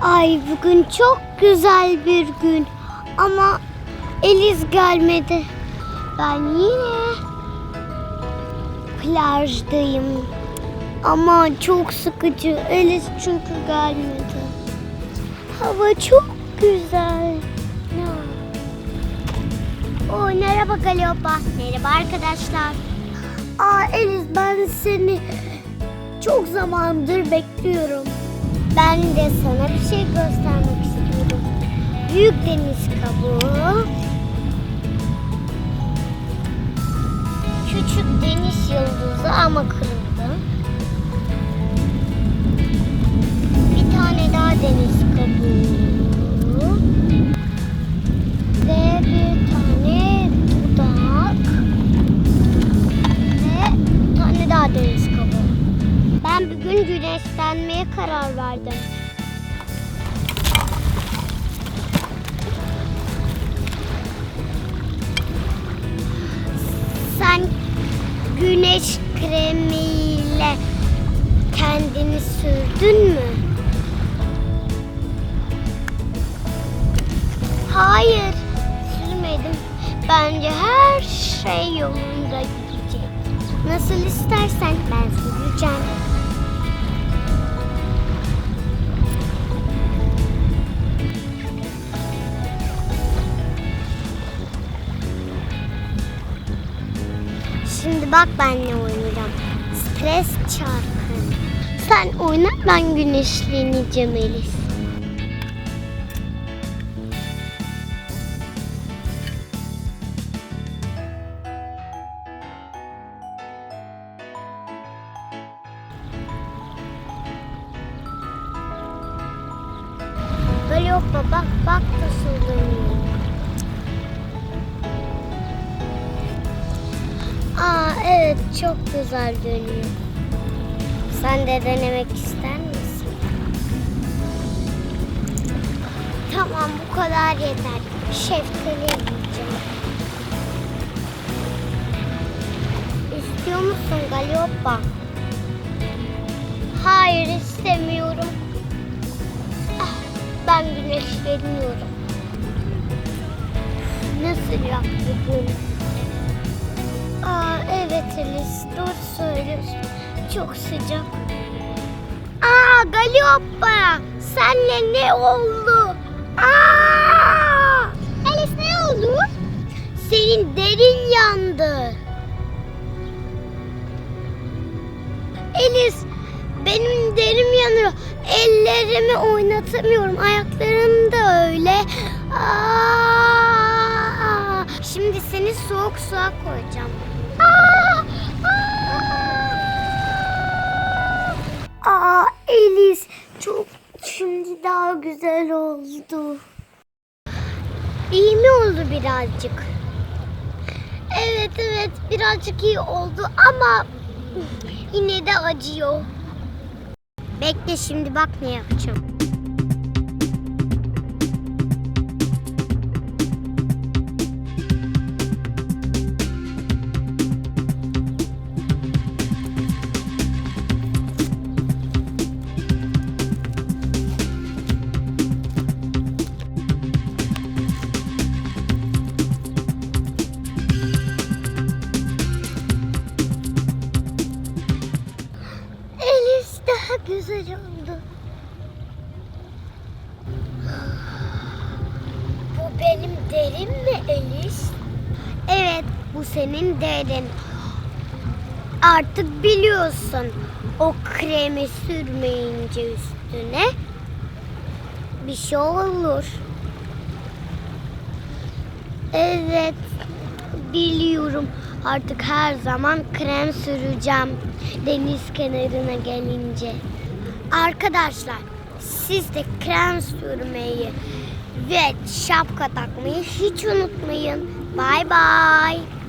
Ay bugün çok güzel bir gün ama Eliz gelmedi. Ben yine plajdayım. Ama çok sıkıcı. Eliz çünkü gelmedi. Hava çok güzel. O merhaba Galopa. Merhaba arkadaşlar. Aa Eliz ben seni çok zamandır bekliyorum. Ben de sana bir şey göstermek istiyorum. Büyük deniz kabuğu. Küçük deniz yıldızı ama kırıldı. Karar verdim. Sen güneş kremiyle kendini sürdün mü? Hayır, sürmedim. Bence her şey yolunda gidecek. Nasıl istersen ben süreceğim. Şimdi bak ben ne oynayacağım. Stres çarkı. Sen oyna ben güneşleneceğim Elis. Böyle yok bak bak nasıl dönüyor. Aa evet çok güzel dönüyor. Sen de denemek ister misin? Tamam bu kadar yeter. Şeftali yiyeceğim. İstiyor musun Galiopa? Hayır istemiyorum. Ah, ben güneşleniyorum. Nasıl yaptı bunu? Aa evet Elis doğru söylüyorsun. Çok sıcak. Aa Galiopa senle ne oldu? Aa! Elis ne oldu? Senin derin yandı. Elis benim derim yanıyor. Ellerimi oynatamıyorum. Ayaklarım da öyle. Aa! Şimdi seni soğuk suya koyacağım. Güzel oldu. İyi mi oldu birazcık? Evet evet birazcık iyi oldu ama yine de acıyor. Bekle şimdi bak ne yapacağım. Güzel oldu. Bu benim derim mi Elis? Evet, bu senin derin. Artık biliyorsun o kremi sürmeyince üstüne bir şey olur. Evet, biliyorum. Artık her zaman krem süreceğim deniz kenarına gelince. Arkadaşlar, siz de krem sürmeyi ve şapka takmayı hiç unutmayın. Bay bay.